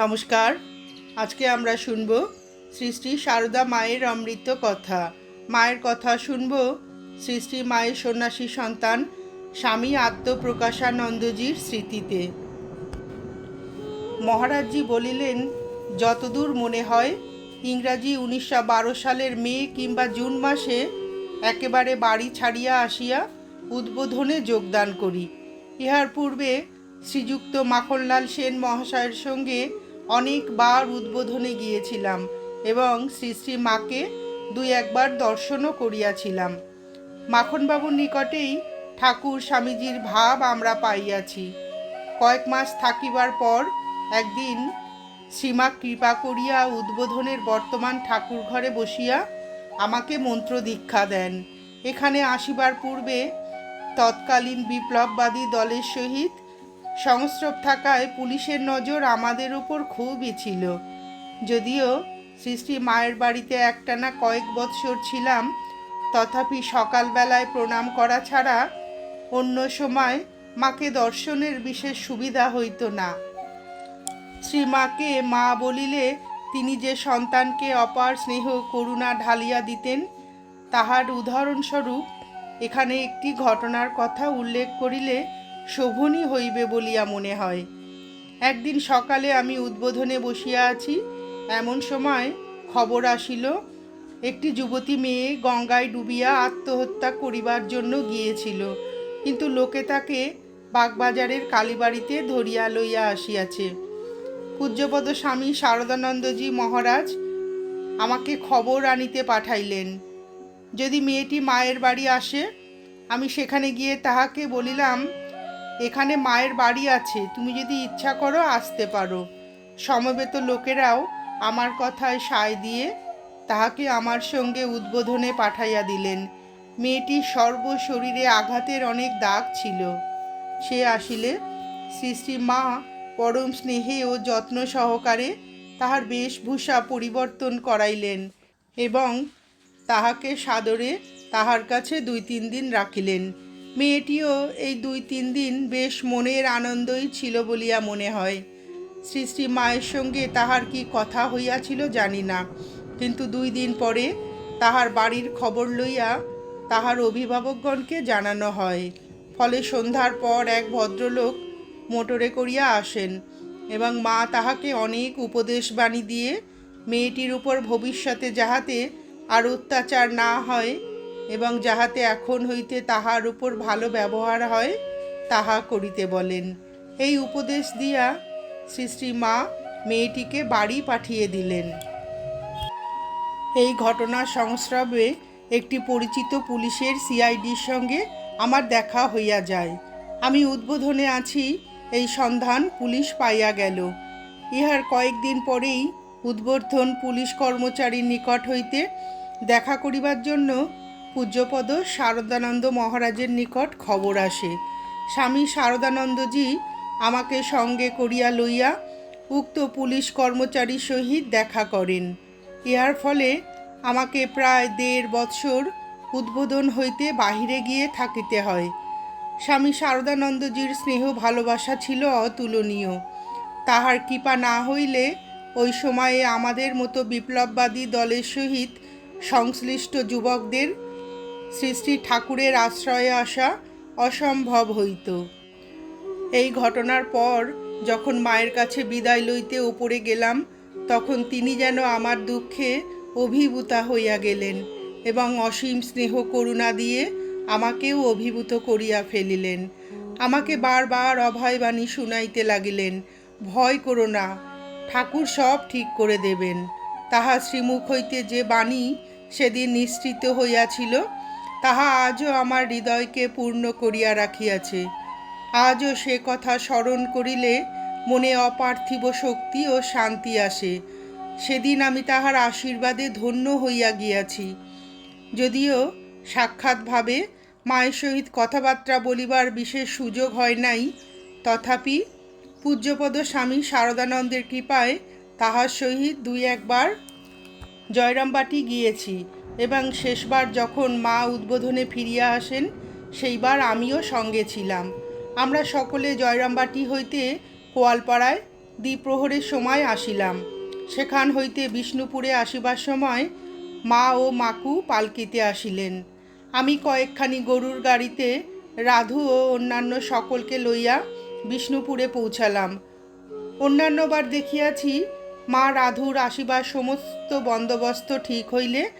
নমস্কার। আজকে আমরা শুনব শ্রী শ্রী সারদা মায়ের অমৃত কথা। মায়ের কথা শুনব শ্রী শ্রী মায়ের সন্ন্যাসী সন্তান স্বামী আত্মপ্রকাশানন্দজির স্মৃতিতে। মহারাজজি বলিলেন, যতদূর মনে হয়, ইংরাজি উনিশশো বারো সালের মে কিংবা জুন মাসে একেবারে বাড়ি ছাড়িয়া আসিয়া উদ্বোধনে যোগদান করি। ইহার পূর্বে শ্রীযুক্ত মাখনলাল সেন মহাশয়ের সঙ্গে অনেকবার উদ্বোধনে গিয়েছিলাম এবং শ্রী শ্রী মাকে দুই একবার দর্শনও করিয়াছিলাম। মাখনবাবুর নিকটেই ঠাকুর স্বামীজির ভাব আমরা পাইয়াছি। কয়েক মাস থাকিবার পর একদিন শ্রীমা কৃপা করিয়া উদ্বোধনের বর্তমান ঠাকুর ঘরে বসিয়া আমাকে মন্ত্র দীক্ষা দেন। এখানে আসিবার পূর্বে তৎকালীন বিপ্লববাদী দলের সহিত সংস্রব থাকায় পুলিশের নজর আমাদের উপর খুবই ছিল। যদিও সৃষ্টি মায়ের বাড়িতে একটানা কয়েক বৎসর ছিলাম, তথাপি সকালবেলায় প্রণাম করা ছাড়া অন্য সময় মাকে দর্শনের বিশেষ সুবিধা হইত না। শ্রীমাকে মা বলিলে তিনি যে সন্তানকে অপার স্নেহ করুণা ঢালিয়া দিতেন, তাহার উদাহরণস্বরূপ এখানে একটি ঘটনার কথা উল্লেখ করিলে শোভনই হইবে বলিয়া মনে হয়। একদিন সকালে আমি উদ্বোধনে বসিয়া আছি, এমন সময় খবর আসিল, একটি যুবতী মেয়ে গঙ্গায় ডুবিয়া আত্মহত্যা করিবার জন্য গিয়েছিল। কিন্তু লোকে তাকে বাগবাজারের কালীবাড়িতে ধরিয়া লইয়া আসিয়াছে। পূজ্যপদ স্বামী শারদানন্দজি মহারাজ আমাকে খবর আনিতে পাঠাইলেন। যদি মেয়েটি মায়ের বাড়ি আসে, আমি সেখানে গিয়ে তাহাকে বলিলাম এখানে মায়ের বাড়ি আছে, তুমি যদি ইচ্ছা করো আসতে পারো। সমবেত লোকেরাও আমার কথায় সায় দিয়ে তাহাকে আমার সঙ্গে উদ্বোধনে পাঠাইয়া দিলেন। মেয়েটির সর্ব শরীরে আঘাতের অনেক দাগ ছিল। সে আসিলে শ্রী শ্রী মা পরম স্নেহে ও যত্ন সহকারে তাহার বেশভূষা পরিবর্তন করাইলেন এবং তাহাকে সাদরে তাহার কাছে দুই তিন দিন রাখিলেন। মেয়েটিও এই দুই তিন দিন বেশ মনের আনন্দই ছিল বলিয়া মনে হয়। শ্রী শ্রী মায়ের সঙ্গে তাহার কি কথা হইয়াছিল জানি না। কিন্তু দুই দিন পরে তাহার বাড়ির খবর লইয়া তাহার অভিভাবকগণকে জানানো হয়। ফলে সন্ধ্যার পর এক ভদ্রলোক মোটরে করিয়া আসেন এবং মা তাহাকে অনেক উপদেশ বাণী দিয়ে মেয়েটির উপর ভবিষ্যতে যাহাতে আর অত্যাচার না হয় এবং যাহাতে এখন হইতে তাহার উপর ভালো ব্যবহার হয়, তাহা করিতে বলেন। এই উপদেশ দিয়া শ্রী শ্রী মা মেয়েটিকে বাড়ি পাঠিয়ে দিলেন। এই ঘটনার সংস্রবে একটি পরিচিত পুলিশের সিআইডির সঙ্গে আমার দেখা হইয়া যায়। আমি উদ্বোধনে আছি, এই সন্ধান পুলিশ পাইয়া গেল। ইহার কয়েকদিন পরেই উদ্বোধন পুলিশ কর্মচারীর নিকট হইতে দেখা করিবার জন্য পূজ্যপদ শারদানন্দ মহারাজের নিকট খবর আসে। স্বামী শারদানন্দজি আমাকে সঙ্গে করিয়া লইয়া উক্ত পুলিশ কর্মচারীর সহিত দেখা করেন। ইহার ফলে আমাকে প্রায় দেড় বৎসর উদ্বোধন হইতে বাহিরে গিয়ে থাকিতে হয়। স্বামী শারদানন্দজির স্নেহ ভালোবাসা ছিল অতুলনীয়। তাহার কৃপা না হইলে ওই সময়ে আমাদের মতো বিপ্লববাদী দলের সহিত সংশ্লিষ্ট যুবকদের শ্রী শ্রী ঠাকুরের আশ্রয়ে আসা অসম্ভব হইত। এই ঘটনার পর যখন মায়ের কাছে বিদায় লইতে ওপরে গেলাম, তখন তিনি যেন আমার দুঃখে অভিভূতা হইয়া গেলেন এবং অসীম স্নেহ করুণা দিয়ে আমাকেও অভিভূত করিয়া ফেলিলেন। আমাকে বারবার অভয়বাণী শুনাইতে লাগিলেন, ভয় করো না, ঠাকুর সব ঠিক করে দেবেন। তাহা শ্রীমুখ হইতে যে বাণী সেদিন নিশ্চিত হইয়াছিল তাহা আজও আমার হৃদয়কে পূর্ণ করিয়া রাখিয়াছে। আজও সে কথা স্মরণ করিলে মনে অপার্থিব শক্তি ও শান্তি আসে। সেদিন আমি তাহার আশীর্বাদে ধন্য হইয়া গিয়াছি। যদিও সাক্ষাৎভাবে মায়ের সহিত কথাবার্তা বলিবার বিশেষ সুযোগ হয় নাই, তথাপি পূজ্যপদ স্বামী শারদানন্দের কৃপায় তাহার সহিত দুই একবার জয়রামবাটি গিয়েছি। এবং শেষবার যখন মা উদ্বোধনে ফিরিয়া আসেন, সেইবার আমিও সঙ্গে ছিলাম। আমরা সকলে জয়রামবাটি হইতে কোয়ালপাড়ায় দ্বিপ্রহরের সময় আসিলাম। সেখান হইতে বিষ্ণুপুরে আসিবার সময় মা ও মাকু পালকিতে আসিলেন। আমি কয়েকখানি গরুর গাড়িতে রাধু ও অন্যান্য সকলকে লইয়া বিষ্ণুপুরে পৌঁছালাম। অন্যান্যবার দেখিয়াছি, মা রাধুর আসিবার সমস্ত বন্দোবস্ত ঠিক হইলে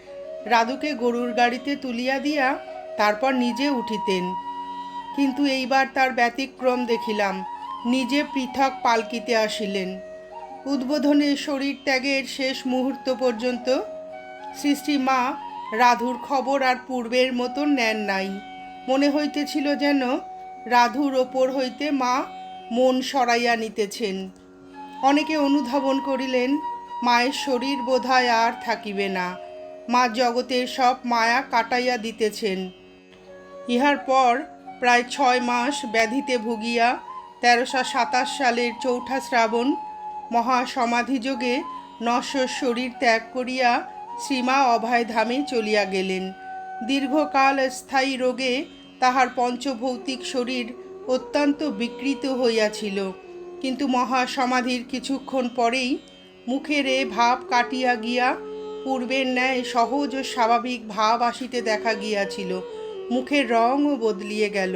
রাধুকে গরুর গাড়িতে তুলিয়া দিয়া তারপর নিজে উঠিতেন। কিন্তু এইবার তার ব্যতিক্রম দেখিলাম, নিজে পৃথক পালকিতে আসিলেন। উদ্বোধনে শরীর ত্যাগের শেষ মুহূর্ত পর্যন্ত সৃষ্টি মা রাধুর খবর আর পূর্বের মতন নেন নাই। মনে হইতেছিল যেন রাধুর ওপর হইতে মা মন সরাইয়া নিতেছেন। অনেকে অনুধাবন করিলেন, মায়ের শরীর বোধহয় আর থাকিবে না। মা জগতের সব মায়া কাটাইয়া দিতেছেন। ইহার পর প্রায় ছয় মাস ব্যাধিতে ভুগিয়া তেরোশো সাতাশ সালের চৌঠা শ্রাবণ মহা সমাধিযোগে নশ্বর শরীর ত্যাগ করিয়া শ্রীমা অভয়ধামে চলিয়া গেলেন। দীর্ঘকাল স্থায়ী রোগে তাহার পঞ্চভৌতিক শরীর অত্যন্ত বিকৃত হইয়াছিল। কিন্তু মহা সমাধির কিছুক্ষণ পরেই মুখের এ ভাব কাটিয়া গিয়া পূর্বের ন্যায় সহজ ও স্বাভাবিক ভাব আসিতে দেখা গিয়াছিল। মুখের রঙও বদলিয়ে গেল।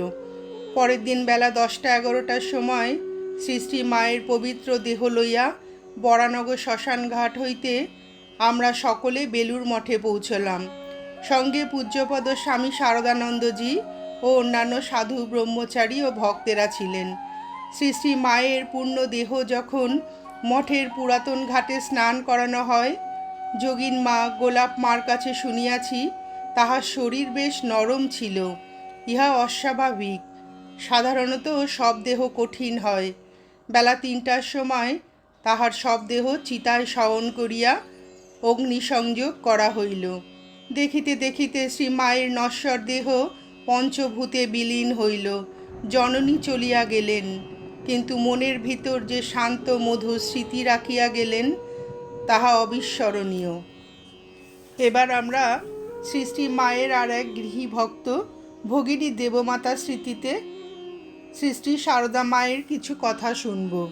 পরের দিন বেলা দশটা এগারোটার সময় শ্রী শ্রী মায়ের পবিত্র দেহ লইয়া বরানগর শ্মশান ঘাট হইতে আমরা সকলে বেলুর মঠে পৌঁছলাম। সঙ্গে পূজ্যপদ স্বামী শারদানন্দজি ও অন্যান্য সাধু ব্রহ্মচারী ও ভক্তেরা ছিলেন। শ্রী শ্রী মায়ের পূর্ণ দেহ যখন মঠের পুরাতন ঘাটে স্নান করানো হয় যোগিন মা গোলাপ মার কাছে শুনিয়াছি, তাহার শরীর বেশ নরম ছিল, ইহা অস্বাভাবিক। সাধারণত সব দেহ কঠিন হয়। বেলা তিনটার সময় তাহার সব দেহ চিতায় শয়ন করিয়া অগ্নিসংযোগ করা হইল। দেখিতে দেখিতে শ্রী মায়ের নশ্বর দেহ পঞ্চভূতে বিলীন হইল। জননী চলিয়া গেলেন, কিন্তু মনের ভিতর যে শান্ত মধুর স্মৃতি রাখিয়া গেলেন তাহা অবিস্মরণীয়। এবার আমরা শ্রী মায়ের আর এক গৃহী ভক্ত ভগিনী দেবমাতা স্মৃতিতে সৃষ্টি সারদা মায়ের কিছু কথা শুনব।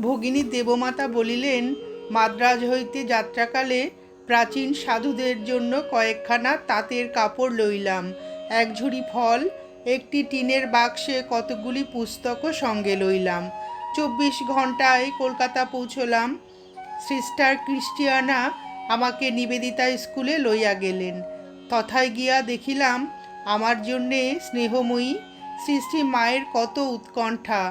ভগিনী দেবমাতা বলিলেন, মাদ্রাজ হইতে যাত্রাকালে প্রাচীন সাধুদের জন্য কয়েকখানা তাঁতের কাপড় লইলাম। এক ঝুড়ি ফল, একটি টিনের বাক্সে কতগুলি পুস্তকও সঙ্গে লইলাম। চব্বিশ ঘন্টায় কলকাতা পৌঁছলাম। সিস্টার ক্রিস্টিয়ানা আমাকে নিবেদিতা স্কুলে লইয়া গেলেন। তথায় গিয়া দেখিলাম, আমার জন্যে স্নেহময়ী, সৃষ্টি মায়ের কত উৎকণ্ঠা।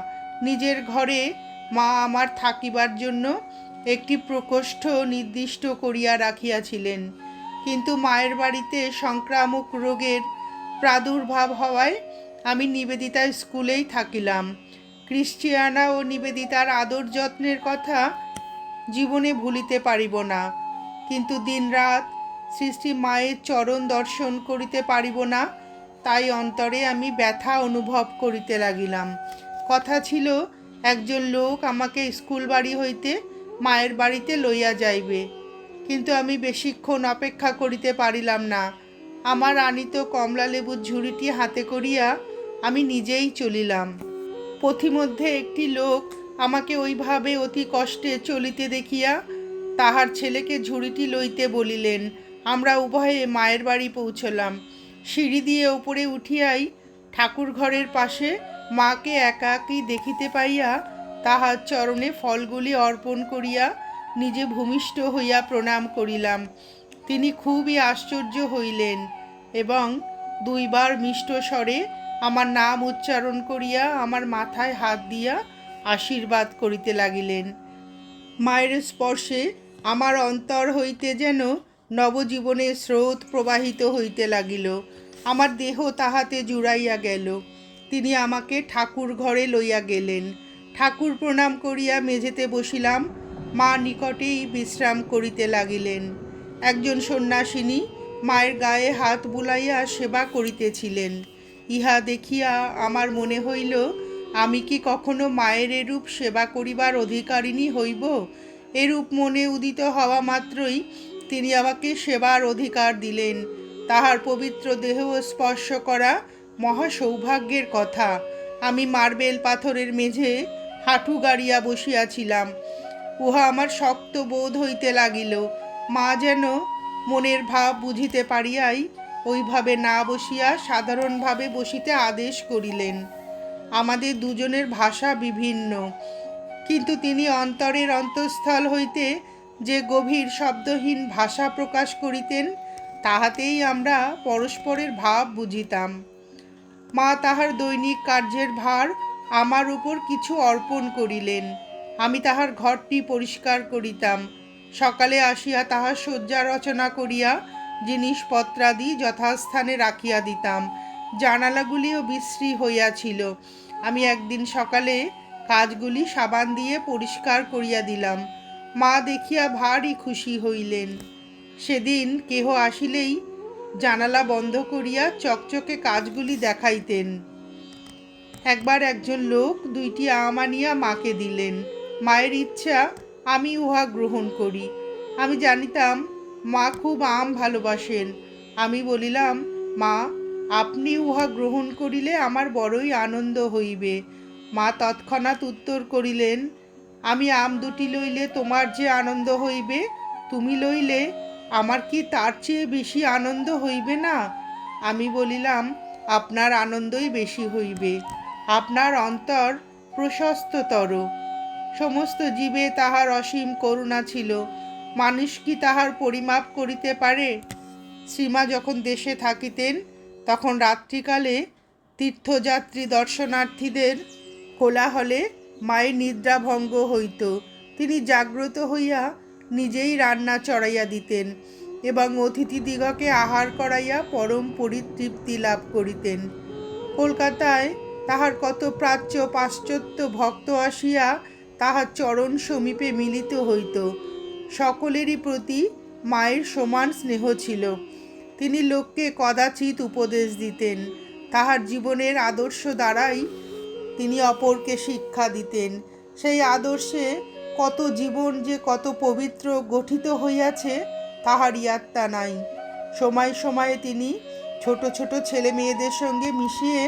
নিজের ঘরে মা আমার থাকিবার জন্য একটি প্রকোষ্ঠ নির্দিষ্ট করিয়া রাখিয়াছিলেন। কিন্তু মায়ের বাড়িতে সংক্রামক রোগের প্রাদুর্ভাব হওয়ায় আমি নিবেদিতা স্কুলেই থাকিলাম। ক্রিশ্চিয়ানা ও নিবেদিতার আদর যত্নের কথা জীবনে ভুলিতে পারিব না। কিন্তু দিনরাত সৃষ্টি মায়ের চরণ দর্শন করিতে পারিব না, তাই অন্তরে আমি ব্যথা অনুভব করিতে লাগিলাম। কথা ছিল, একজন লোক আমাকে স্কুল বাড়ি হইতে মায়ের বাড়িতে লইয়া যাইবে। কিন্তু আমি বেশিক্ষণ অপেক্ষা করিতে পারিলাম না। আমার আনিত কমলা লেবুর ঝুড়িটি হাতে করিয়া আমি নিজেই চলিলাম। পথিমধ্যে একটি লোক আমাকে ওইভাবে অতি কষ্টে চলিতে দেখিয়া তাহার ছেলেকে ঝুড়িটি লইতে বলিলেন। আমরা উভয়ে মায়ের বাড়ি পৌঁছলাম। সিঁড়ি দিয়ে ওপরে উঠিয়াই ঠাকুর ঘরের পাশে মাকে একাকী দেখিতে পাইয়া তাহার চরণে ফলগুলি অর্পণ করিয়া নিজে ভূমিষ্ঠ হইয়া প্রণাম করিলাম। তিনি খুবই আশ্চর্য হইলেন এবং দুইবার মিষ্ট স্বরে আমার নাম উচ্চারণ করিয়া আমার মাথায় হাত দিয়া আশীর্বাদ করিতে লাগিলেন। মায়ের স্পর্শে আমার অন্তর হইতে যেন নবজীবনের স্রোত প্রবাহিত হইতে লাগিল। আমার দেহ তাহাতে জুড়াইয়া গেল। তিনি আমাকে ঠাকুর ঘরে লইয়া গেলেন। ঠাকুর প্রণাম করিয়া মেঝেতে বসিলাম। মা নিকটেই বিশ্রাম করিতে লাগিলেন। একজন সন্ন্যাসিনী মায়ের গায়ে হাত বুলাইয়া সেবা করিতেছিলেন। ইহা দেখিয়া আমার মনে হইল আমি কি কখনো মায়ের এরূপ সেবা করিবার অধিকারিণী হইব? এরূপ মনে উদিত হওয়া মাত্রই তিনি আমাকে সেবার অধিকার দিলেন। তাহার পবিত্র দেহ স্পর্শ করা মহা সৌভাগ্যের কথা। আমি মার্বেল পাথরের মেঝে হাঁটু গাড়িয়া বসিয়াছিলাম। উহা আমার শক্ত বোধ হইতে লাগিল। মা যেন মনের ভাব বুঝিতে পারিয়াই ওইভাবে না বসিয়া সাধারণভাবে বসিতে আদেশ করিলেন। আমাদের দুজনের ভাষা বিভিন্ন। কিন্তু তিনি অন্তরের অন্তঃস্থল হইতে যে গভীর শব্দহীন ভাষা প্রকাশ করিতেন, তাহাতেই আমরা পরস্পরের ভাব বুঝিতাম। মা তাহার দৈনিক কার্যের ভার আমার উপর কিছু অর্পণ করিলেন। আমি তাহার ঘরটি পরিষ্কার করিতাম। সকালে আসিয়া তাহার শয্যা রচনা করিয়া জিনিসপত্রাদি যথাস্থানে রাখিয়া দিতাম। জানালাগুলিও বিশ্রী হইয়াছিল। আমি একদিন সকালে কাজগুলি সাবান দিয়ে পরিষ্কার করিয়া দিলাম। মা দেখিয়া ভারী খুশি হইলেন। সেদিন কেহ আসিলেই জানালা বন্ধ করিয়া চকচকে কাজগুলি দেখাইতেন। একবার একজন লোক দুইটি আম আনিয়া মাকে দিলেন। মায়ের ইচ্ছা, আমি উহা গ্রহণ করি। আমি জানিতাম, মা খুব আম ভালোবাসেন। আমি বলিলাম, মা আপনি উহা গ্রহণ করিলে আমার বড়ই আনন্দ হইবে। মা তৎক্ষণাৎ উত্তর করিলেন, আমি আম দুটি লইলে তোমার যে আনন্দ হইবে, তুমি লইলে আমার কি তার চেয়ে বেশি আনন্দ হইবে না? আমি বলিলাম, আপনার আনন্দই বেশি হইবে। আপনার অন্তর প্রশস্ততর। সমস্ত জীবে তাহার অসীম করুণা ছিল। মানুষ কি তাহার পরিমাপ করিতে পারে? শ্রীমা যখন দেশে থাকিতেন তখন রাত্রিকালে তীর্থযাত্রী দর্শনার্থীদের কোলাহলে মায়ের নিদ্রাভঙ্গ হইত। তিনি জাগ্রত হইয়া নিজেই রান্না চড়াইয়া দিতেন এবং অতিথিদিগকে আহার করাইয়া পরম পরিতৃপ্তি লাভ করিতেন। কলকাতায় তাহার কত প্রাচ্য পাশ্চাত্য ভক্ত আসিয়া তাহার চরণ সমীপে মিলিত হইত। সকলেরই প্রতি মায়ের সমান স্নেহ ছিল। তিনি লোককে কদাচিৎ উপদেশ দিতেন, তাহার জীবনের আদর্শ দ্বারাই তিনি অপরকে শিক্ষা দিতেন। সেই আদর্শে কত জীবন যে কত পবিত্র গঠিত হইয়াছে তাহার ইয়াত্তা নাই। সময় সময়ে তিনি ছোট ছোট ছেলে মেয়েদের সঙ্গে মিশিয়ে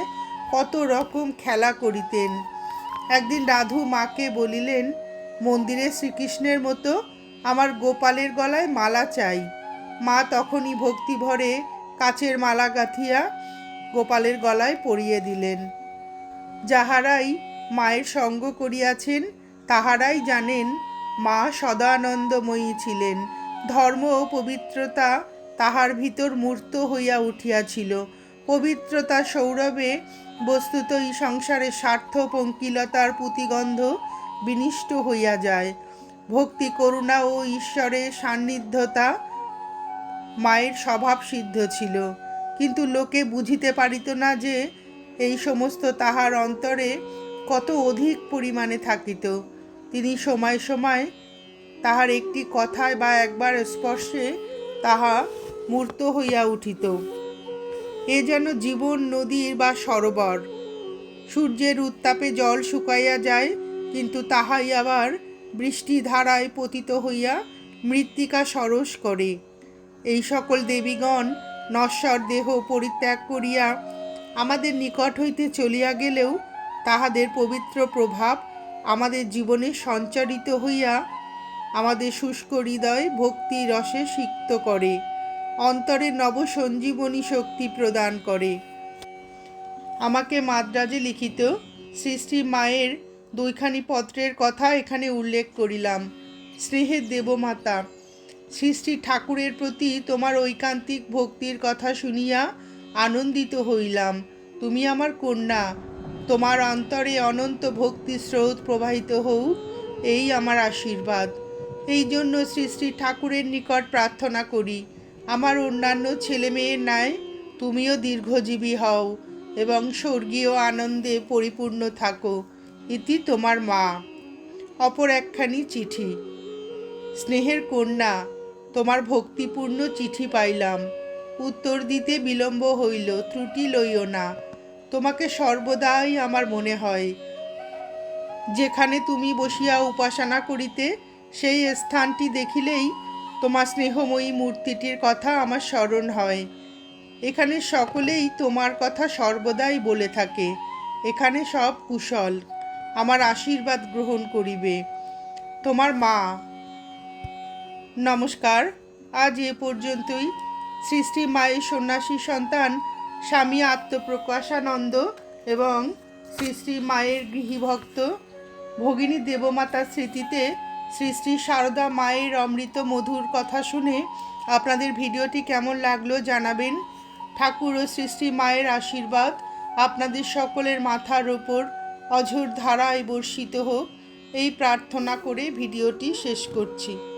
কত রকম খেলা করিতেন। একদিন রাধু মাকে বলিলেন, মন্দিরে শ্রীকৃষ্ণের মতো আমার গোপালের গলায় মালা চাই। মা তখনই ভক্তি ভরে কাচের মালা গাঁথিয়া গোপালের গলায় পরিয়ে দিলেন। যাহারাই মায়ের সঙ্গ করিয়াছেন, তাহারাই জানেন মা সদানন্দময়ী ছিলেন। ধর্ম ও পবিত্রতা তাহার ভিতর মূর্ত হইয়া উঠিয়াছিল। পবিত্রতা সৌরভে বস্তুত এই সংসারে স্বার্থ, পঙ্কিলতার পুতিগন্ধ বিনিষ্ট হইয়া যায়। ভক্তি, করুণা ও ঈশ্বরের সান্নিধ্যতা মায়ের স্বভাব সিদ্ধ ছিল। কিন্তু লোকে বুঝিতে পারিত না যে এই সমস্ত তাহার অন্তরে কত অধিক পরিমাণে থাকিত। তিনি সময় সময় তাহার একটি কথায় বা একবার স্পর্শে তাহা মূর্ত হইয়া উঠিত। এ যেন জীবন নদীর বা সরোবর। সূর্যের উত্তাপে জল শুকাইয়া যায়, কিন্তু তাহাই আবার বৃষ্টি ধারায় পতিত হইয়া মৃত্তিকা সরস করে। এই সকল দেবীগণ নশ্বর দেহ পরিত্যাগ করিয়া আমাদের নিকট হইতে চলিয়া গেলেও তাহাদের পবিত্র প্রভাব আমাদের জীবনে সঞ্চারিত হইয়া আমাদের শুষ্ক হৃদয় ভক্তি রসে সিক্ত করে, অন্তরে নবসঞ্জীবনী শক্তি প্রদান করে। আমাকে মাদ্রাজে লিখিত শ্রী শ্রী মায়ের দুইখানি পত্রের কথা এখানে উল্লেখ করিলাম। স্নেহের দেবমাতা শ্রী শ্রী ঠাকুরের প্রতি তোমার ঐকান্তিক ভক্তির কথা শুনিয়া আনন্দিত হইলাম। তুমি আমার কন্যা, তোমার অন্তরে অনন্ত ভক্তি স্রোত প্রবাহিত হোক এই আমার আশীর্বাদ। এই জন্য শ্রী শ্রী ঠাকুরের নিকট প্রার্থনা করি, আমার অন্যান্য ছেলে মেয়ের ন্যায় তুমিও দীর্ঘজীবী হও এবং স্বর্গীয় আনন্দে পরিপূর্ণ থাকো ইতি তোমার মা। অপর একখানি চিঠি, স্নেহের কন্যা তোমার ভক্তিপূর্ণ চিঠি পাইলাম। উত্তর দিতে বিলম্ব হইল, ত্রুটি লইও না। তোমাকে সর্বদাই আমার মনে হয়। যেখানে তুমি বসিয়া উপাসনা করিতে, সেই স্থানটি দেখিলেই তোমার স্নেহময়ী মূর্তিটির কথা আমার স্মরণ হয়। এখানে সকলেই তোমার কথা সর্বদাই বলে থাকে। এখানে সব কুশল আমার আশীর্বাদ গ্রহণ করিবে। তোমার মা নমস্কার। আজ এ পর্যন্তই। সৃষ্টি মায়ের সন্ন্যাসী সন্তান, স্বামী আত্মপ্রকাশানন্দ এবং সৃষ্টি মায়ের গৃহীভক্ত, ভগিনী দেবমাতার স্মৃতিতে সৃষ্টি সারদা মায়ের অমৃত মধুর কথা শুনে আপনাদের ভিডিওটি কেমন লাগল জানাবেন। ঠাকুর ও সৃষ্টি মায়ের আশীর্বাদ আপনাদের সকলের মাথার ওপর অঝোর ধারায় বর্ষিত হোক। এই প্রার্থনা করে ভিডিওটি শেষ করছি।